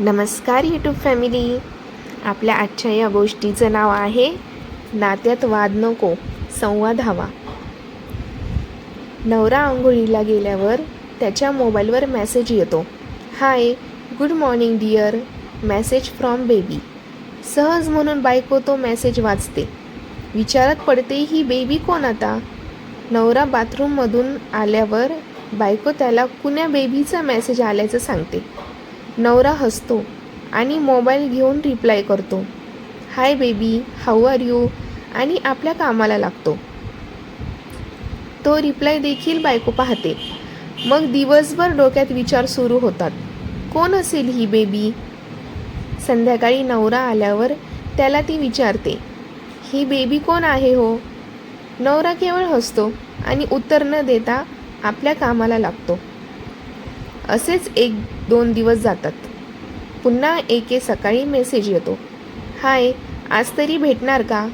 नमस्कार YouTube family आपल्या आजच्या या गोष्टीचं नाव आहे नात्यात वाद नको संवाद हवा. नवरा आंघोळीला गेल्यावर त्याच्या मोबाईलवर मेसेज येतो. Hi good morning dear message from baby सहज म्हणून बायको तो मेसेज वाचते. विचारात पडते ही बेबी कोण आता? नवरा बाथरूममधून आल्यावर बायको त्याला कुण्या बेबीचा मेसेज आल्याचं सांगते. नवरा हसतो आणि मोबाईल घेऊन रिप्लाय करतो. Hi baby how are you आणि आपल्या कामाला लागतो. तो रिप्लाय देखील बायको पाहते. मग दिवसभर डोक्यात विचार सुरू होतात. कोण असेल ही बेबी संध्याकाळी नवरा आल्यावर त्याला ती विचारते. ही बेबी कोण आहे हो? नवरा केवळ हसतो आणि उत्तर न देता आपल्या कामाला लागतो. असेच एक दोन दिवस जातात. पुन्हा एके सकाळी मेसेज येतो. हाय आज तरी भेटणार का?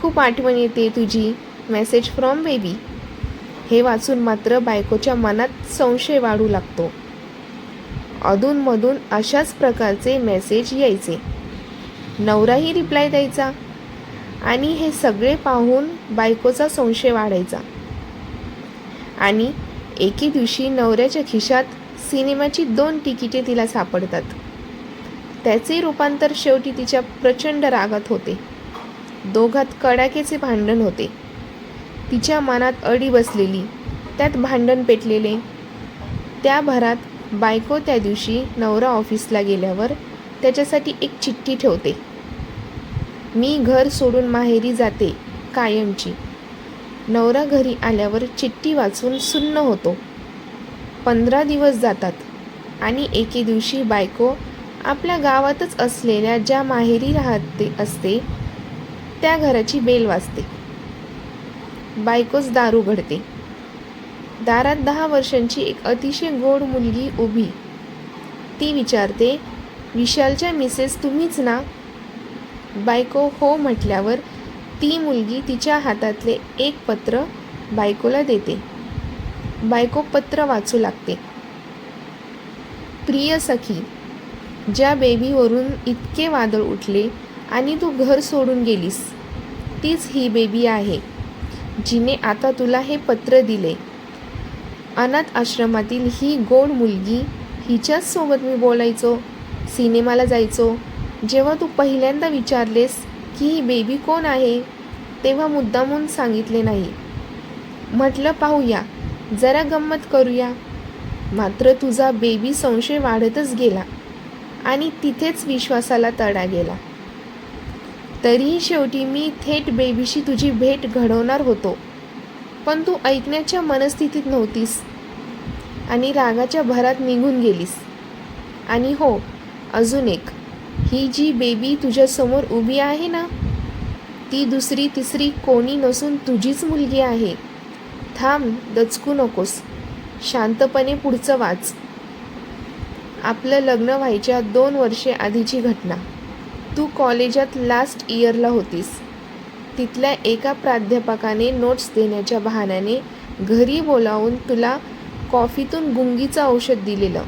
खूप आठवण येते तुझी. मेसेज फ्रॉम बेबी हे वाचून मात्र बायकोच्या मनात संशय वाढू लागतो. अधूनमधून अशाच प्रकारचे मेसेज यायचे. नवराही रिप्लाय द्यायचा आणि हे सगळे पाहून बायकोचा संशय वाढायचा. आणि एके दिवशी नवऱ्याच्या खिशात सिनेमाची दोन तिकिटे तिला सापडतात. त्याचे रूपांतर शेवटी तिच्या प्रचंड रागात होते. दोघात कडाक्याचे भांडण होते. तिच्या मनात अडी बसलेली त्यात भांडण पेटलेले. त्या भरात बायको त्या दिवशी नवरा ऑफिसला गेल्यावर त्याच्यासाठी एक चिठ्ठी ठेवते. मी घर सोडून माहेरी जाते कायमची. नवरा घरी आल्यावर चिठ्ठी वाचून सुन्न होतो. पंधरा दिवस जातात. आणि एके दिवशी बायको आपल्या गावातच असलेल्या ज्या माहेरी राहते असते त्या घराची बेल वाजते. बायकोच दार उघडते. दारात दहा वर्षांची एक अतिशय गोड मुलगी उभी. ती विचारते विशालच्या मिसेस तुम्हीच ना? बायको हो म्हटल्यावर ती मुलगी तिच्या हातातले एक पत्र बायकोला देते. बायको पत्र वाचू लागते. प्रिय सखी ज्या बेबीवरून इतके वादळ उठले आणि तू घर सोडून गेलीस तीच ही बेबी आहे जिने आता तुला हे पत्र दिले. अनाथ आश्रमातील ही गोड मुलगी हिच्याच सोबत मी बोलायचो सिनेमाला जायचो. जेव्हा तू पहिल्यांदा विचारलेस की ही बेबी कोण आहे तेव्हा मुद्दामून सांगितले नाही. म्हटलं पाहूया. जरा गंमत करूया. मात्र तुझा बेबी संशय वाढतच गेला आणि तिथेच विश्वासाला तडा गेला. तरीही शेवटी मी थेट बेबीशी तुझी भेट घडवणार होतो. पण तू ऐकण्याच्या मनस्थितीत नव्हतीस आणि रागाच्या भरात निघून गेलीस. आणि हो अजून एक. ही जी बेबी तुझ्यासमोर उभी आहे ना ती दुसरी तिसरी कोणी नसून तुझीच मुलगी आहे. थांब दचकू नकोस. शांतपणे पुढचं वाच. आपलं लग्न व्हायच्या दोन वर्षे आधीची घटना. तू कॉलेजात लास्ट इयरला होतीस. तिथल्या एका प्राध्यापकाने नोट्स देण्याच्या बहाण्याने घरी बोलावून तुला कॉफीतून गुंगीचं औषध दिलेलं.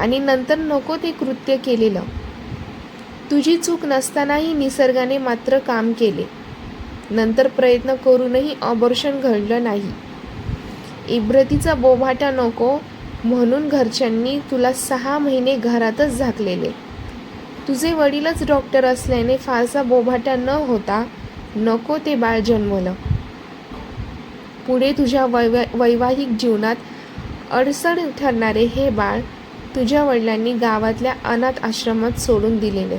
आणि नंतर नको ते कृत्य केलेलं. तुझी चूक नसतानाही निसर्गाने मात्र काम केले. नंतर प्रयत्न करूनही ऑबर्शन घडलं नाही. इब्रतीचा बोभाटा नको म्हणून घरच्यांनी तुला सहा महिने घरातच झाकलेले. तुझे वडीलच डॉक्टर असल्याने फारसा बोभाटा न होता नको ते बाळ जन्मलं. पुढे तुझ्या वैवा वैवाहिक जीवनात अडचण ठरणारे हे बाळ तुझ्या वडिलांनी गावातल्या अनाथ आश्रमात सोडून दिलेले.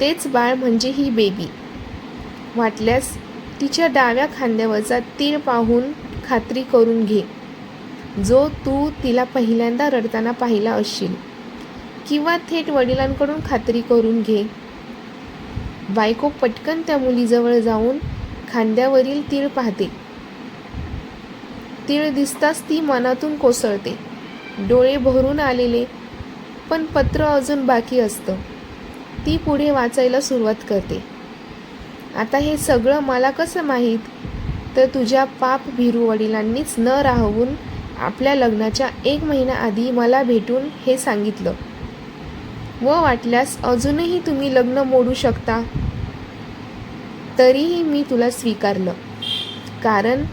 तेच बाळ म्हणजे ही बेबी वाटल्यास तिच्या डाव्या खांद्यावरचा तीळ पाहून खात्री करून घे. जो तू तिला पहिल्यांदा रडताना पाहिला असशील किंवा थेट वडिलांकडून खात्री करून घे. बायको पटकन त्या मुलीजवळ जाऊन खांद्यावरील तीळ पाहते. तीळ दिसताच ती मनातून कोसळते. डोळे भरून आलेले पण पत्र अजून बाकी असतं. ती पुढे वाचायला सुरुवात करते. आता हे सगळं मला कसं माहीत? तर तुझ्या पाप भिरू वडिलांनीच न राहवून आपल्या लग्नाच्या एक महिना आधी मला भेटून हे सांगितलं. व वाटल्यास अजूनही तुम्ही लग्न मोडू शकता. तरीही मी तुला स्वीकारलं. कारण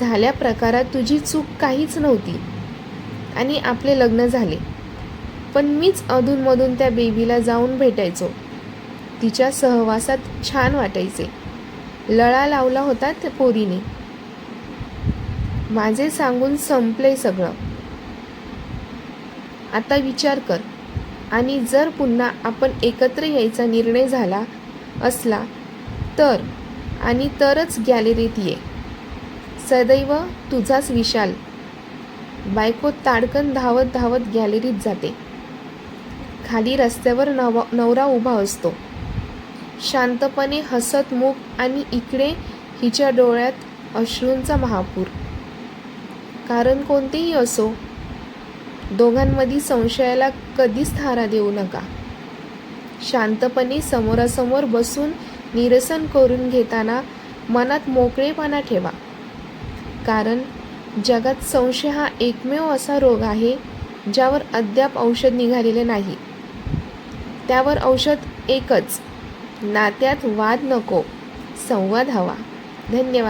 झाल्या प्रकारात तुझी चूक काहीच नव्हती. आणि आपले लग्न झाले. पण मीच अधूनमधून त्या बेबीला जाऊन भेटायचो. तिच्या सहवासात छान वाटायचे. लळा लावला होता त्या पोरीने. माझे सांगून संपले सगळं. आता विचार कर. आणि जर पुन्हा आपण एकत्र यायचा निर्णय झाला असला तर आणि तरच गॅलरीत ये. सदैव तुझाच विशाल. बायको ताडकन धावत धावत गॅलरीत जाते. खाली रस्त्यावर नवा नवरा उभा असतो. शांतपणे हसत मुख आणि इकडे हिच्या डोळ्यात अश्रूंचा महापूर. कारण कोणतेही असो दोघांमध्ये संशयाला कधीच थारा देऊ नका. शांतपणे समोरासमोर बसून निरसन करून घेताना मनात मोकळेपणा ठेवा. कारण जगात संशय हा एकमेव असा रोग आहे ज्यावर अद्याप औषध निघालेले नाही. त्यावर औषध एकच नात्यात वाद नको. संवाद हवा. धन्यवाद.